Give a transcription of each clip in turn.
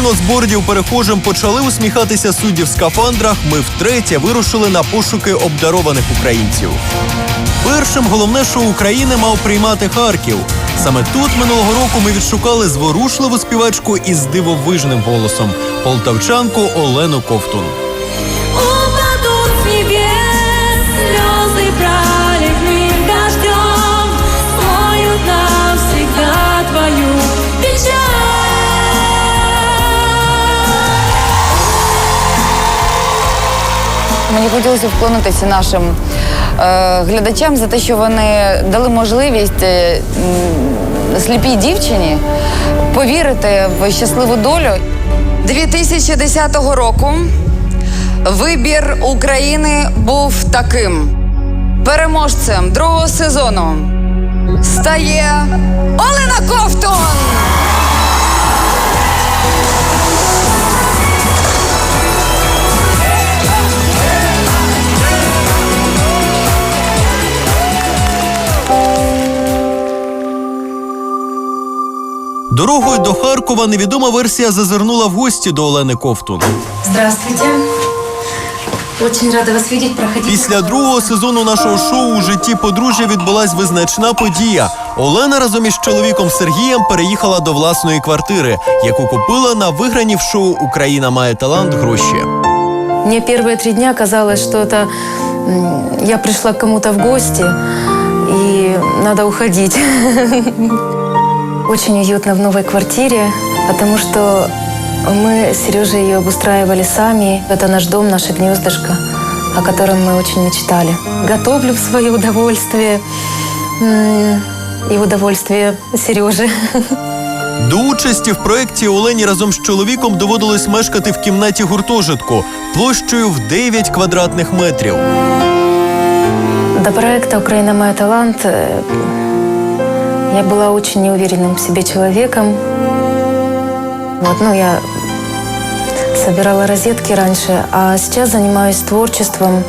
щойно з бордів перехожим почали усміхатися судді в скафандрах, ми втретє вирушили на пошуки обдарованих українців. Першим головне шоу України мав приймати Харків. Саме тут минулого року ми відшукали зворушливу співачку із дивовижним голосом полтавчанку Олену Ковтун. Мені хотілося вклонитися нашим е, глядачам за те, що вони дали можливість е, м, сліпій дівчині повірити в щасливу долю. 2010 року вибір України був таким. Переможцем другого сезону стає Олена Ковтун! Харкова невідома версія зазирнула в гості до Олени Ковтун. Здравствуйте. Очень рада вас видеть. Проходите. Після другого сезону нашого шоу у житті подружжя відбулась визначна подія. Олена разом із чоловіком Сергієм переїхала до власної квартири, яку купила на виграні в шоу Україна має талант гроші. Мне первые три дня казалось, что это м, я пришла к кому-то в гости и надо уходить. Очень уютно в новой квартире, потому что мы с Сережей ее обустраивали сами. Это наш дом, наше гнездышко, о котором мы очень мечтали. Готовлю в свое удовольствие м, и удовольствие Сережи. До участі в проєкті Олені разом з чоловіком доводилось мешкати в кімнаті гуртожитку площею в 9 квадратних метрів. До проекта «Украина. Мой талант» э, я была очень неуверенным в себе человеком. Вот, ну, я собирала розетки раньше, а сейчас занимаюсь творчеством.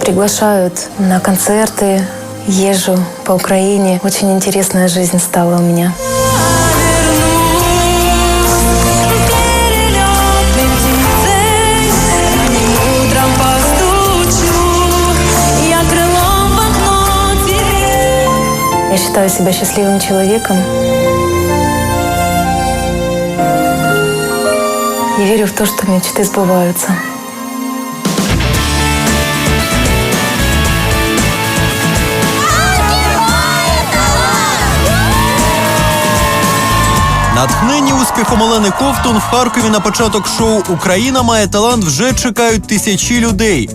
Приглашают на концерты, езжу по Украине. Очень интересная жизнь стала у меня. считаю себя счастливым человеком. И верю в то, что мечты сбываются. Натхнені успіхом Олени Ковтун в Харкові на початок шоу Україна має талант вже чекають тисячі людей.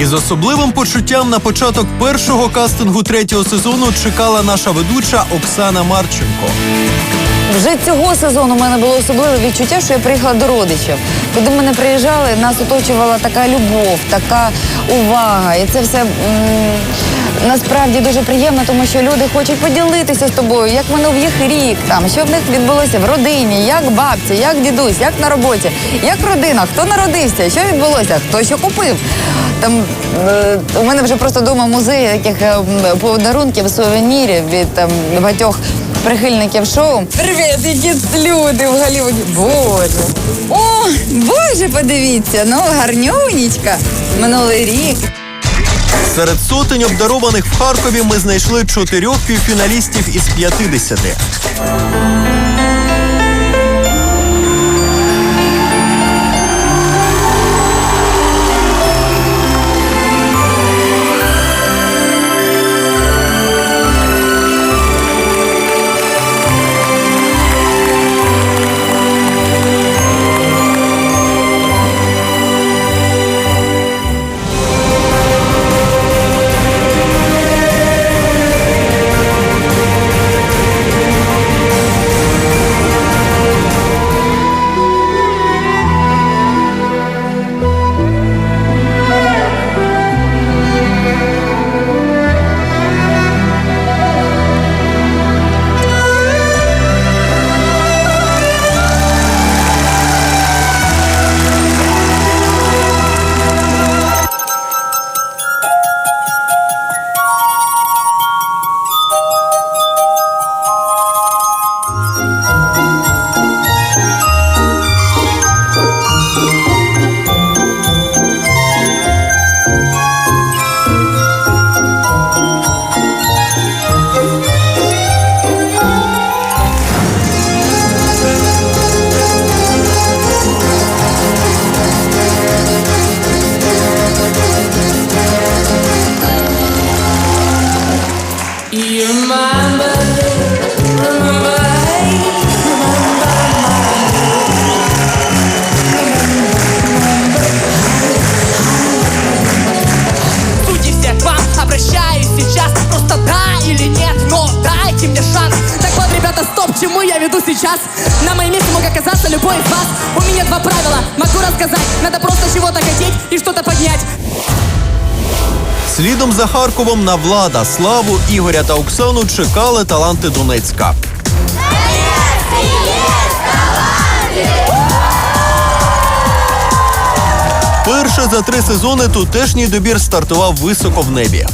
І з особливим почуттям на початок першого кастингу третього сезону чекала наша ведуча Оксана Марченко. Вже цього сезону у мене було особливе відчуття, що я приїхала до родичів. Куди ми не приїжджали, нас оточувала така любов, така увага. І це все м, насправді дуже приємно, тому що люди хочуть поділитися з тобою, як минув їх рік, там, що в них відбулося в родині, як бабця, як дідусь, як на роботі, як родина, хто народився, що відбулося, хто що купив. Там е, у мене вже просто вдома музей таких е, подарунків, сувенірів від там, багатьох прихильників шоу. Привіт, які люди в Голлівуді. Боже. О, боже, подивіться, ну гарнюнічка. Минулий рік. Серед сотень обдарованих в Харкові ми знайшли чотирьох півфіналістів із 50. Чему я веду сейчас? На моем месте мог оказаться любой из вас. У меня два правила, могу рассказать. Надо просто чего-то хотеть и что-то поднять. Слідом за Харковом на влада, славу, Ігоря та Оксану чекали таланти Донецька. Перше за три сезони тутешній добір стартував високо в небі.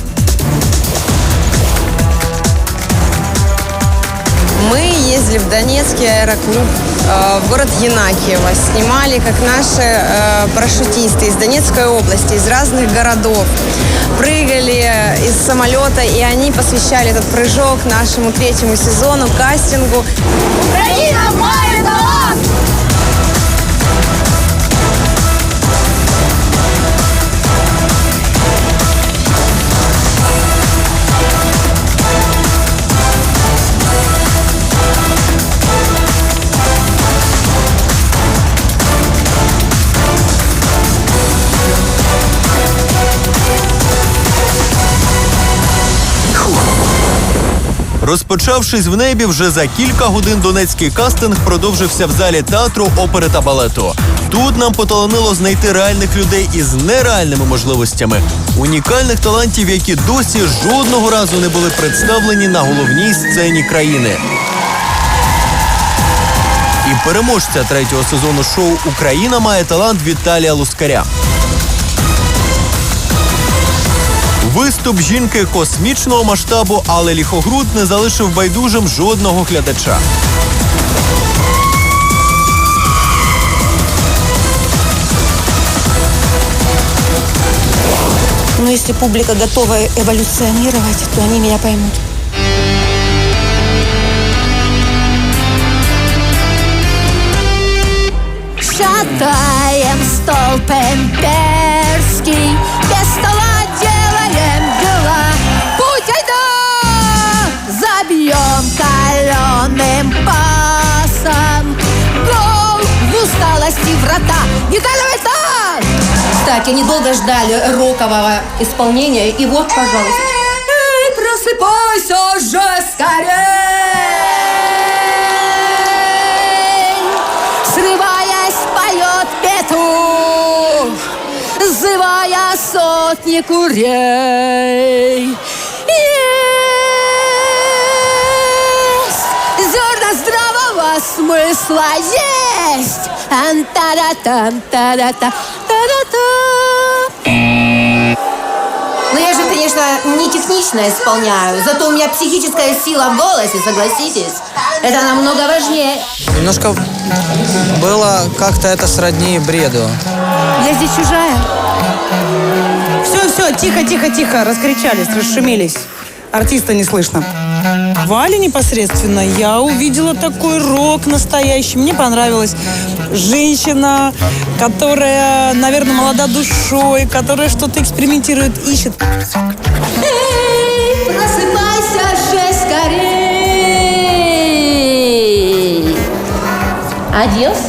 Мы ездили в Донецкий аэроклуб, э, в город Янакиево. Снимали, как наши э, парашютисты из Донецкой области, из разных городов. Прыгали из самолета, и они посвящали этот прыжок нашему третьему сезону, кастингу. Україна має Розпочавшись в небі, вже за кілька годин донецький кастинг продовжився в залі театру, опери та балету. Тут нам поталанило знайти реальних людей із нереальними можливостями, унікальних талантів, які досі жодного разу не були представлені на головній сцені країни. І переможця третього сезону шоу Україна має талант Віталія Лускаря. Виступ жінки космічного масштабу, але ліхогруд не залишив байдужим жодного глядача. Но если публика готова эволюционировать, то они меня поймут. Шатаем стол пемперский, без стола Кстати, недолго ждали рокового исполнения, и вот, пожалуйста. Эй, просыпайся же скорей Срываясь, поет петух, зывая сотни курей. Здравого смысла есть. Та-да-та. Но я же, конечно, не технично исполняю, зато у меня психическая сила в голосе, согласитесь. Это намного важнее. Немножко было как-то это сродни бреду. Я здесь чужая. Все, все, тихо, тихо, тихо, раскричались, расшумелись. Артиста не слышно. Валя непосредственно, я увидела такой рок настоящий. Мне понравилось. Женщина, которая, наверное, молода душой, которая что-то экспериментирует, ищет. Эй, просыпайся же скорей. Оделся?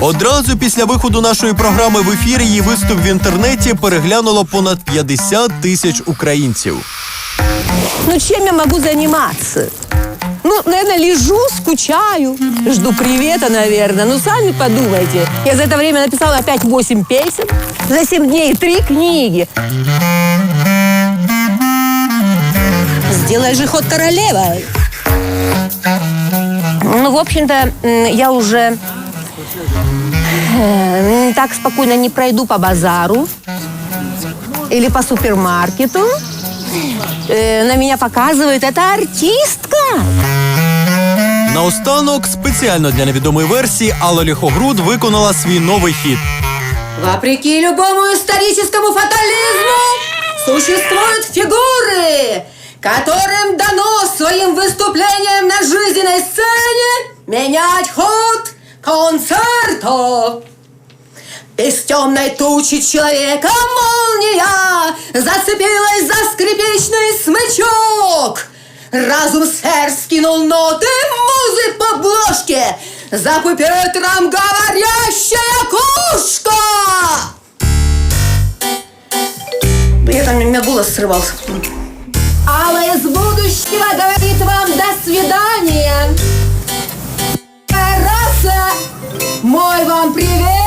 Одразу після виходу нашої програми в ефір її виступ в інтернеті переглянуло понад 50 тисяч українців. Ну, чем я могу заниматься? Ну, наверное, лежу, скучаю, жду привета, наверное. Ну, сами подумайте. Я за это время написала опять 8 песен, за 7 дней 3 книги. Сделай же ход королевой. Ну, в общем-то, я уже э, так спокойно не пройду по базару или по супермаркету. Э, на меня показывают, это артистка. Наостанок, спеціально для невідомої версії, Алла Ліхогруд виконала свій новий хіт. Вопреки любому историческому фатализму существуют фигуры, которым дано своим выступлением на жизненной сцене менять ход концерта. Из темной тучи человека молния зацепилась за скрипичный смычок. Разум сэр скинул ноты музы по обложке. За пупером говорящая! Я там, у меня голос срывался. Але из будущего говорит вам до свидания. Раса, мой вам привет!